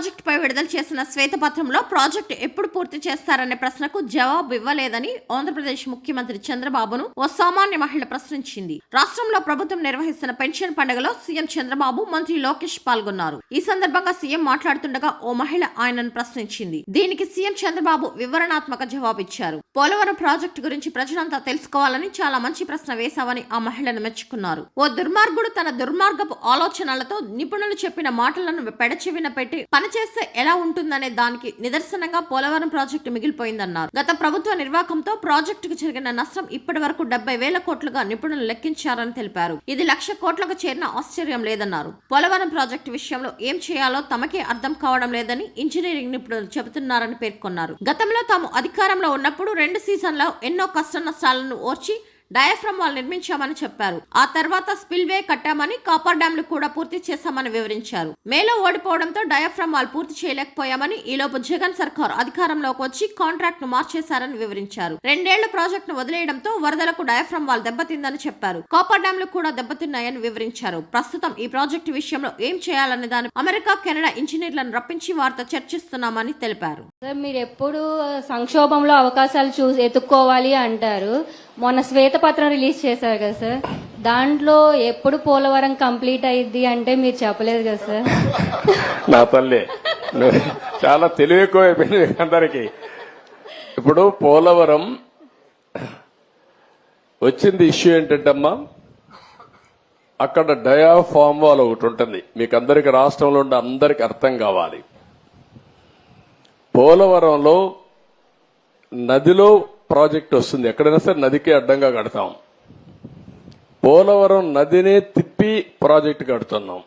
ప్రాజెక్టుపై విడుదల చేసిన శ్వేతపత్రంలో ప్రాజెక్టు ఎప్పుడు పూర్తి చేస్తారనే ప్రశ్నకు జవాబు ఇవ్వలేదని ఆంధ్రప్రదేశ్ ముఖ్యమంత్రి చంద్రబాబును ఓ సామాన్య మహిళ ప్రశ్నించింది. రాష్ట్రంలో ప్రభుత్వం నిర్వహిస్తున్న పెన్షన్ పండుగలో సీఎం చంద్రబాబు మంత్రి లోకేష్ పాల్గొన్నారు. ఈ సందర్భంగా సీఎం మాట్లాడుతుండగా ఓ మహిళ ఆయనను ప్రశ్నించింది. దీనికి సీఎం చంద్రబాబు వివరణాత్మక జవాబిచ్చారు పోలవరం ప్రాజెక్టు గురించి ప్రజలంతా తెలుసుకోవాలని చాలా మంచి ప్రశ్న వేశావని ఆ మహిళను మెచ్చుకున్నారు. ఓ దుర్మార్గుడు తన దుర్మార్గపు ఆలోచనలతో నిపుణులు చెప్పిన మాటలను పెడచెవిన పెట్టి చేస్తే ఎలా ఉంటుందనే దానికి నిదర్శనంగా పోలవరం ప్రాజెక్టు మిగిలిపోయిందన్నారు. గత ప్రభుత్వ నిర్వాహంతో ప్రాజెక్టుకు జరిగిన నష్టం ఇప్పటి వరకు డెబ్బై వేల కోట్లుగా నిపుణులు లెక్కించారని తెలిపారు. ఇది లక్ష కోట్లకు చేరిన ఆశ్చర్యం లేదన్నారు. పోలవరం ప్రాజెక్టు విషయంలో ఏం చేయాలో తమకే అర్థం కావడం లేదని ఇంజనీరింగ్ నిపుణులు చెబుతున్నారని పేర్కొన్నారు. గతంలో తాము అధికారంలో ఉన్నప్పుడు రెండు సీజన్లో ఎన్నో కష్ట నష్టాలను ఓర్చి డయాఫ్రమ్ వాల్ నిర్మించామని చెప్పారు. ఆ తర్వాత స్పిల్ వే కట్టామని కాపర్ డ్యాంలు కూడా పూర్తి చేశామని వివరించారు. మేలో ఓడిపోవడంతో డయాఫ్రమ్ వాల్ పూర్తి చేయలేకపోయామని ఈలోపు జగన్ సర్కార్ అధికారంలోకి వచ్చి కాంట్రాక్ట్ను మార్చేశారని వివరించారు. రెండేళ్ళ ప్రాజెక్టును వదిలేయడంతో వరదలకు డయాఫ్రమ్ వాల్ దెబ్బతిందని చెప్పారు. కాపర్ డ్యాంలు కూడా దెబ్బతిన్నాయని వివరించారు. ప్రస్తుతం ఈ ప్రాజెక్టు విషయంలో ఏం చేయాలనే దాని అమెరికా కెనడా ఇంజనీర్లను రప్పించి వారితో చర్చిస్తున్నామని తెలిపారు. మీరు ఎప్పుడు సంక్షోభంలో అవకాశాలు చూ ఎత్తుక్కోవాలి అంటారు. మొన్న శ్వేతపత్రం రిలీజ్ చేశారు కదా సార్. దాంట్లో ఎప్పుడు పోలవరం కంప్లీట్ అయ్యిద్ది అంటే మీరు చెప్పలేదు కదా సార్. నా తల్లి. చాలా తెలివి ఎక్కువ అయిపోయింది అందరికి. ఇప్పుడు పోలవరం వచ్చింది ఇష్యూ ఏంటంటమ్మా? అక్కడ డయాఫామ్ వాల్ ఒకటి ఉంటుంది. మీకు అందరికి రాష్ట్రంలో ఉండే అందరికి అర్థం కావాలి. పోలవరంలో నదిలో ప్రాజెక్ట్ వస్తుంది. ఎక్కడైనా సరే నదికే అడ్డంగా కడతాం. పోలవరం నదినే తిప్పి ప్రాజెక్ట్ కడుతున్నాం.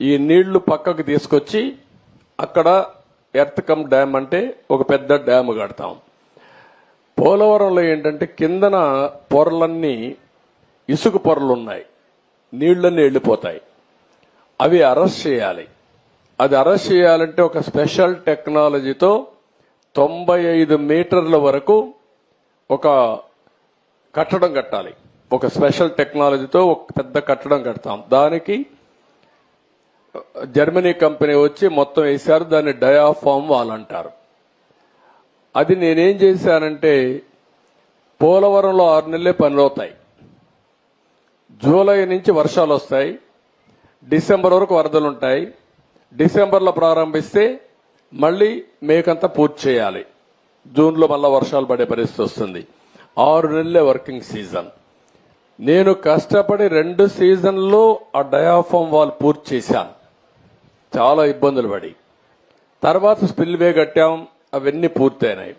ఈ నీళ్ళు పక్కకు తీసుకొచ్చి అక్కడ ఎర్త్కమ్ డ్యామ్ అంటే ఒక పెద్ద డ్యామ్ కడతాం. పోలవరంలో ఏంటంటే కిందన పొరలన్నీ ఇసుక పొరలు ఉన్నాయి నీళ్ళన్నీ వెళ్ళిపోతాయి. అవి అరెస్ట్ చేయాలి. అది అరెస్ట్ చేయాలంటే ఒక స్పెషల్ టెక్నాలజీతో తొంభై ఐదు మీటర్ల వరకు ఒక కట్టడం కట్టాలి. ఒక స్పెషల్ టెక్నాలజీతో ఒక పెద్ద కట్టడం కడతాం. దానికి జర్మనీ కంపెనీ వచ్చి మొత్తం వేశారు దాన్ని డయాఫామ్ వాల్ అంటారు. అది నేనేం చేశానంటే పోలవరంలో ఆరు నెలలే పనులు అవుతాయి జూలై నుంచి వర్షాలు వస్తాయి. డిసెంబర్ వరకు వరదలు ఉంటాయి డిసెంబర్లో ప్రారంభిస్తే మళ్ళీ మేకంతా పూర్తి చేయాలి. జూన్లో మళ్ళీ వర్షాలు పడే పరిస్థితి వస్తుంది. ఆరు నెలలే వర్కింగ్ సీజన్. నేను కష్టపడి రెండు సీజన్లో ఆ డయాఫామ్ వాల్ పూర్తి చేశాను. చాలా ఇబ్బందులు పడి. తర్వాత స్పిల్వే కట్టాం అవన్నీ పూర్తయినాయి.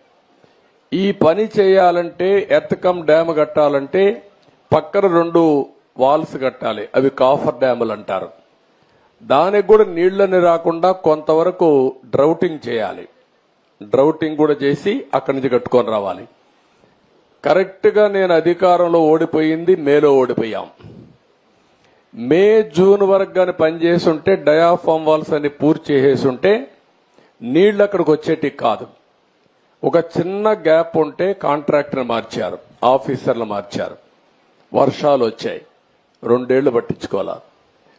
ఈ పని చేయాలంటే ఎర్తకం డ్యామ్ కట్టాలంటే పక్కన రెండు వాల్స్ కట్టాలి. అవి కాఫర్ డ్యాములు అంటారు. దానికి కూడా నీళ్ళని రాకుండా కొంతవరకు డ్రౌటింగ్ చేయాలి. డ్రౌటింగ్ కూడా చేసి అక్కడి నుంచి కట్టుకొని రావాలి. కరెక్ట్గా నేను అధికారంలో ఓడిపోయింది మేలో ఓడిపోయాం. మే జూన్ వరకు కానీ పనిచేసి ఉంటే డయాఫామ్ వాల్స్ అని పూర్తి చేసేసి ఉంటే నీళ్ళు అక్కడికి వచ్చేటి కాదు. ఒక చిన్న గ్యాప్ ఉంటే కాంట్రాక్టర్ మార్చారు ఆఫీసర్లు మార్చారు. వర్షాలు వచ్చాయి. రెండేళ్ళు పట్టించుకోవాలా?